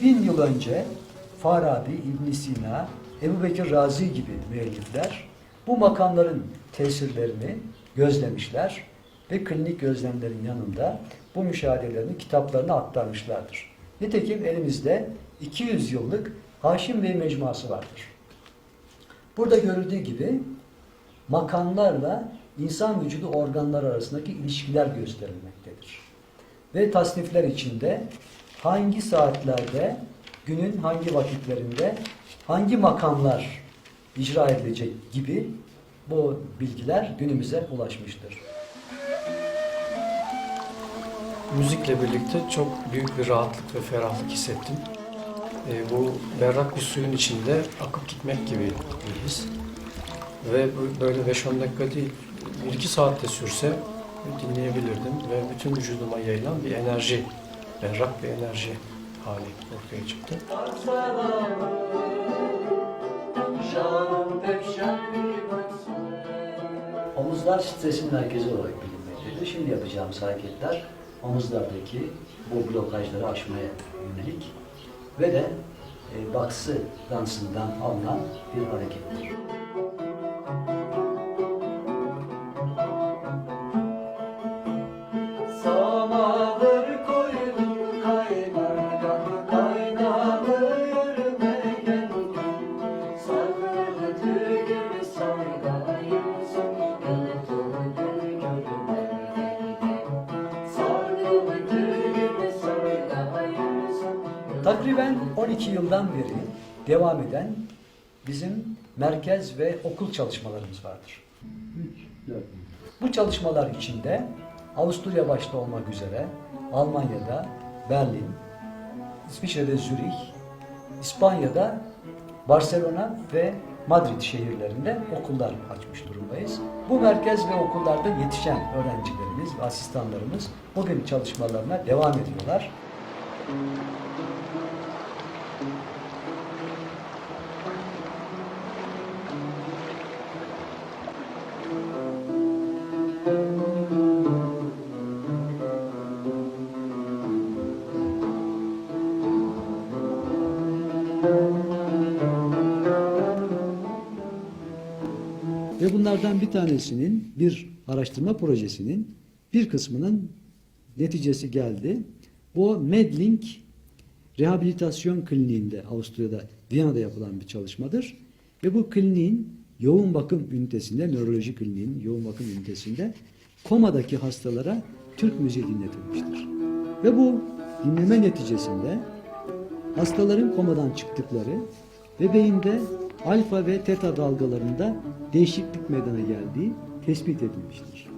yıl önce Farabi, İbn Sina, Ebu Bekir Razi gibi müellifler bu makamların tesirlerini gözlemişler ve klinik gözlemlerin yanında bu müşahedelerini kitaplarına aktarmışlardır. Nitekim elimizde 200 yıllık Haşim Bey mecmuası vardır. Burada görüldüğü gibi makamlarla insan vücudu organları arasındaki ilişkiler gösterilmektedir. Ve tasnifler içinde hangi saatlerde, günün hangi vakitlerinde hangi makamlar icra edilecek gibi bu bilgiler günümüze ulaşmıştır. Müzikle birlikte çok büyük bir rahatlık ve ferahlık hissettim. E, bu berrak bir suyun içinde akıp gitmek gibi bir his. Ve böyle 5-10 dakika değil, 1-2 saatte sürse dinleyebilirdim ve bütün vücuduma yayılan bir enerji, berrak bir enerji hali ortaya çıktı. Omuzlar stresin merkezi olarak bilinmektedir. Şimdi yapacağımız hareketler omuzlardaki bu blokajları aşmaya yönelik ve de e, baksı dansından alınan bir harekettir. Takriben 12 yıldan beri devam eden bizim merkez ve okul çalışmalarımız vardır. Bu çalışmalar içinde Avusturya başta olmak üzere Almanya'da Berlin, İsviçre'de Zürih, İspanya'da Barcelona ve Madrid şehirlerinde okullar açmış durumdayız. Bu merkez ve okullarda yetişen öğrencilerimiz ve asistanlarımız bugün çalışmalarına devam ediyorlar. Ve bunlardan bir tanesinin, bir araştırma projesinin bir kısmının neticesi geldi. Bu Medlink Rehabilitasyon Kliniğinde, Avusturya'da, Viyana'da yapılan bir çalışmadır. Ve bu kliniğin yoğun bakım ünitesinde, nöroloji kliniğinin yoğun bakım ünitesinde komadaki hastalara Türk müziği dinletilmiştir. Ve bu dinleme neticesinde hastaların komadan çıktıkları ve beyinde alfa ve teta dalgalarında değişiklik meydana geldiği tespit edilmiştir.